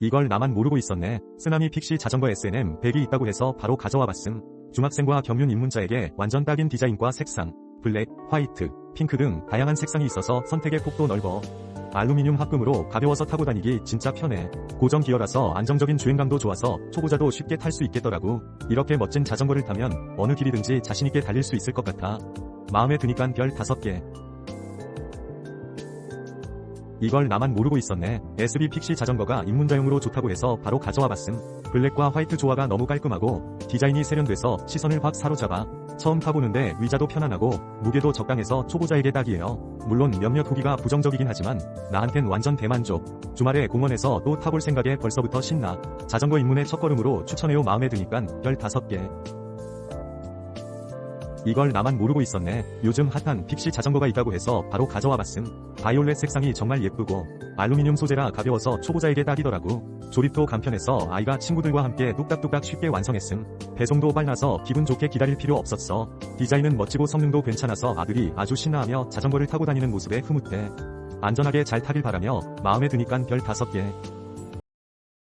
이걸 나만 모르고 있었네. 쓰나미 픽시 자전거 S&M 100이 있다고 해서 바로 가져와 봤음. 중학생과 경륜 입문자에게 완전 딱인 디자인과 색상, 블랙, 화이트, 핑크 등 다양한 색상이 있어서 선택의 폭도 넓어. 알루미늄 합금으로 가벼워서 타고 다니기 진짜 편해. 고정 기어라서 안정적인 주행감도 좋아서 초보자도 쉽게 탈 수 있겠더라고. 이렇게 멋진 자전거를 타면 어느 길이든지 자신있게 달릴 수 있을 것 같아. 마음에 드니깐 별 5개. 이걸 나만 모르고 있었네. SB 픽시 자전거가 입문자용으로 좋다고 해서 바로 가져와 봤음. 블랙과 화이트 조화가 너무 깔끔하고 디자인이 세련돼서 시선을 확 사로잡아. 처음 타보는데 의자도 편안하고 무게도 적당해서 초보자에게 딱이에요. 물론 몇몇 후기가 부정적이긴 하지만 나한텐 완전 대만족. 주말에 공원에서 또 타볼 생각에 벌써부터 신나. 자전거 입문의 첫걸음으로 추천해요 마음에 드니깐 별 5개. 이걸 나만 모르고 있었네. 요즘 핫한 픽시 자전거가 있다고 해서 바로 가져와 봤음. 바이올렛 색상이 정말 예쁘고 알루미늄 소재라 가벼워서 초보자에게 딱이더라고. 조립도 간편해서 아이가 친구들과 함께 뚝딱뚝딱 쉽게 완성했음. 배송도 빨라서 기분 좋게 기다릴 필요 없었어. 디자인은 멋지고 성능도 괜찮아서 아들이 아주 신나하며 자전거를 타고 다니는 모습에 흐뭇해. 안전하게 잘 타길 바라며 마음에 드니깐 별 5개.